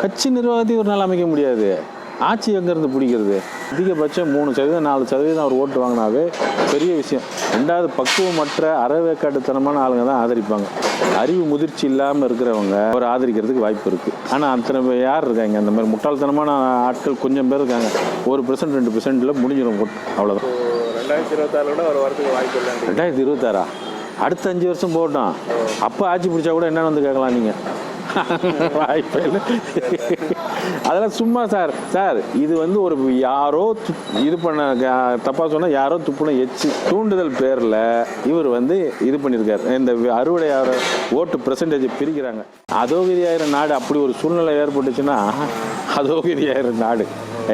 கட்சி நிர்வாகத்தை ஒரு நாள் அமைக்க முடியாது. ஆட்சி எங்கேருந்து பிடிக்கிறது? அதிகபட்சம் மூணு சதவீதம் நாலு சதவீதம் அவர் ஓட்டு வாங்கினாவே பெரிய விஷயம். ரெண்டாவது பக்குவமற்ற அறவேக்காட்டுத்தனமான ஆளுங்க தான் ஆதரிப்பாங்க. அறிவு முதிர்ச்சி இல்லாமல் இருக்கிறவங்க அவர் ஆதரிக்கிறதுக்கு வாய்ப்பு இருக்குது ஆனால் அத்தனை பேர் யார் இருக்காங்க? அந்த மாதிரி முட்டாள்தனமான ஆட்கள் கொஞ்சம் பேர் இருக்காங்க. ஒரு பெர்சன்ட் ரெண்டு பெர்சென்ட்டில் முடிஞ்சிடும் அவ்வளோதான் ரெண்டாயிரத்தி இருபத்தாறுல அவர் வரதுக்கு வாய்ப்பு இல்லை ரெண்டாயிரத்தி இருபத்தாறா? அடுத்த அஞ்சு வருஷம் போகட்டும். அப்போ ஆட்சி பிடிச்சா கூட என்னன்னு வந்து கேட்கலாம் நீங்கள் வாய்ப்பே இல்லை. அதெல்லாம் சும்மா சார் சார் இது வந்து ஒரு யாரோ இது பண்ண தப்பாக சொன்னால் யாரோ துப்புன எச்சு தூண்டுதல் பேரில் இவர் வந்து இது பண்ணியிருக்காரு இந்த அறுவடை ஓட்டு பெர்சன்டேஜ் பிரிக்கிறாங்க. அதோகதியாயிரம் நாடு அப்படி ஒரு சூழ்நிலை ஏற்பட்டுச்சுன்னா அதோகதியாயிரம் நாடு.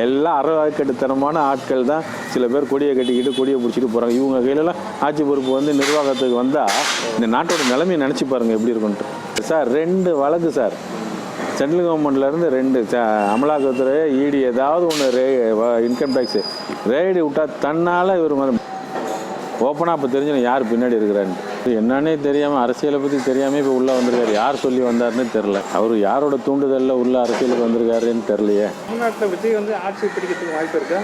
எல்லாம் அறவாய்க்கட்டுத்தனமான ஆட்கள் தான் சில பேர் கொடியை கட்டிக்கிட்டு கொடியை பிடிச்சிட்டு போகிறாங்க இவங்க கையிலலாம் ஆட்சி பொறுப்பு வந்து நிர்வாகத்துக்கு வந்தால் இந்த நாட்டோட நிலைமையை நினச்சி பாருங்கள் எப்படி இருக்குன்ட்டு. சார் ரெண்டு வழக்கு சார். சென்ட்ரல் கவர்மெண்ட்லேருந்து ரெண்டு. அமலாக்கத்துறை இடி ஏதாவது ஒன்று ரே இன்கம் டேக்ஸு ரேடு விட்டால் தன்னால் இவர் ஓப்பனாக இப்போ தெரிஞ்சிடும் யார் பின்னாடி இருக்கிறான்னு. என்னன்னே தெரியாமல் அரசியலை பற்றி தெரியாமல் இப்போ உள்ளே வந்திருக்காரு. யார் சொல்லி வந்தாருன்னு தெரில அவர் யாரோட தூண்டுதலில் உள்ள அரசியலுக்கு வந்திருக்காருன்னு தெரிலையே தமிழ்நாட்டில் விஜய் வந்து ஆட்சி பிடிக்கிறதுக்கு வாய்ப்பு இருக்கா?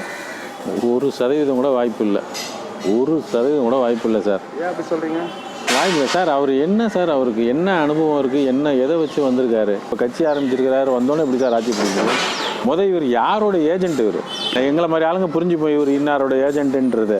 ஒரு சதவீதம் கூட வாய்ப்பு இல்லை. ஒரு சதவீதம் கூட வாய்ப்பு இல்லை சார். ஏன் அப்படி சொல்றீங்க? வாய்ப்பு சார் அவர் என்ன சார் அவருக்கு என்ன அனுபவம் இருக்குது என்ன எதை வச்சு வந்திருக்காரு? இப்போ கட்சி ஆரம்பிச்சிருக்கிறாரு வந்தோன்னே இப்படி சார் ஆட்சி பிடிக்கிறது முத இவர் யாரோட ஏஜென்ட் இவர்? எங்களை மாதிரி ஆளுங்க புரிஞ்சு போய் இவர் இன்னாரோட ஏஜென்ட்ன்றது